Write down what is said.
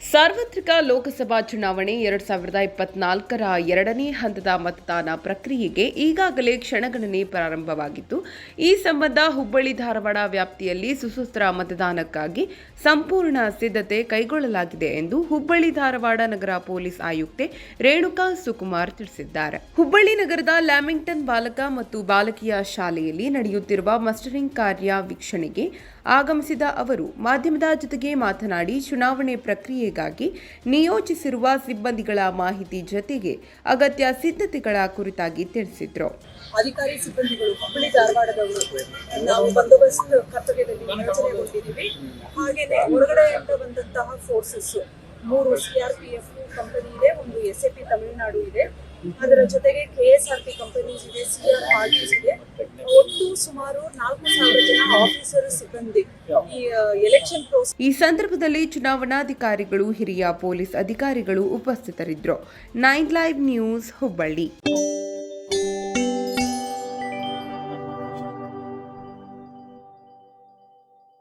ಸಾರ್ವತ್ರಿಕ ಲೋಕಸಭಾ ಚುನಾವಣೆ ಎರಡ್ ಸಾವಿರದ ಇಪ್ಪತ್ನಾಲ್ಕರ ಎರಡನೇ ಹಂತದ ಮತದಾನ ಪ್ರಕ್ರಿಯೆಗೆ ಈಗಾಗಲೇ ಕ್ಷಣಗಣನೆ ಪ್ರಾರಂಭವಾಗಿದ್ದು, ಈ ಸಂಬಂಧ ಹುಬ್ಬಳ್ಳಿ ಧಾರವಾಡ ವ್ಯಾಪ್ತಿಯಲ್ಲಿ ಸುಸೂತ್ರ ಮತದಾನಕ್ಕಾಗಿ ಸಂಪೂರ್ಣ ಸಿದ್ಧತೆ ಕೈಗೊಳ್ಳಲಾಗಿದೆ ಎಂದು ಹುಬ್ಬಳ್ಳಿ ಧಾರವಾಡ ನಗರ ಪೊಲೀಸ್ ಆಯುಕ್ತೆ ರೇಣುಕಾ ಸುಕುಮಾರ್ ತಿಳಿಸಿದ್ದಾರೆ. ಹುಬ್ಬಳ್ಳಿ ನಗರದ ಲ್ಯಾಮಿಂಗ್ಟನ್ ಬಾಲಕ ಮತ್ತು ಬಾಲಕಿಯ ಶಾಲೆಯಲ್ಲಿ ನಡೆಯುತ್ತಿರುವ ಮಸ್ಟರಿಂಗ್ ಕಾರ್ಯ ವೀಕ್ಷಣೆಗೆ ಆಗಮಿಸಿದ ಅವರು ಮಾಧ್ಯಮದ ಜೊತೆಗೆ ಮಾತನಾಡಿ ಚುನಾವಣೆ ಪ್ರಕ್ರಿಯೆಗಾಗಿ ನಿಯೋಜಿಸಿರುವ ಸಿಬ್ಬಂದಿಗಳ ಮಾಹಿತಿ ಜೊತೆಗೆ ಅಗತ್ಯ ಸಿದ್ಧತೆಗಳ ಕುರಿತಾಗಿ ತಿಳಿಸಿದರು. ಅಧಿಕಾರಿ ಸಿಬ್ಬಂದಿಗಳು ಹುಬ್ಬಳ್ಳಿ, ಧಾರವಾಡದವರು ನಾವು ಬಂದೋಬಸ್ತ್ ಕರ್ತವ್ಯದಲ್ಲಿ ನಿಯೋಜನೆಗೊಂಡಿದ್ದೀವಿ ಹಾಗೆಯೇ ಹೊರಗಡೆಯಿಂದ ಬಂದಂತಹ ಫೋರ್ಸಸ್ ಮೂರು ಆರ್ ಪಿ ಎಫ್ ಕಂಪನಿ ಇದೆ, ಒಂದು ಎಸ್ ಎ ಪಿ ತಮಿಳುನಾಡು ಇದೆ. ಅದರ ಜೊತೆಗೆ K S R P companies ಇದೆ ಸಿ ಆರ್ ಪಾರ್ಟೀಸ್ ಇದೆ. ಒಟ್ಟು ಸುಮಾರು ನಾಲ್ಕು ಸಾವಿರ ಜನ ಆಫೀಸರ್ ಸಿಬ್ಬಂದಿ ಈ ಎಲೆಕ್ಷನ್ ಈ ಸಂದರ್ಭದಲ್ಲಿ ಚುನಾವಣಾಧಿಕಾರಿಗಳು, ಹಿರಿಯ ಪೊಲೀಸ್ ಅಧಿಕಾರಿಗಳು ಉಪಸ್ಥಿತರಿದ್ದರು. Nine live news Hubballi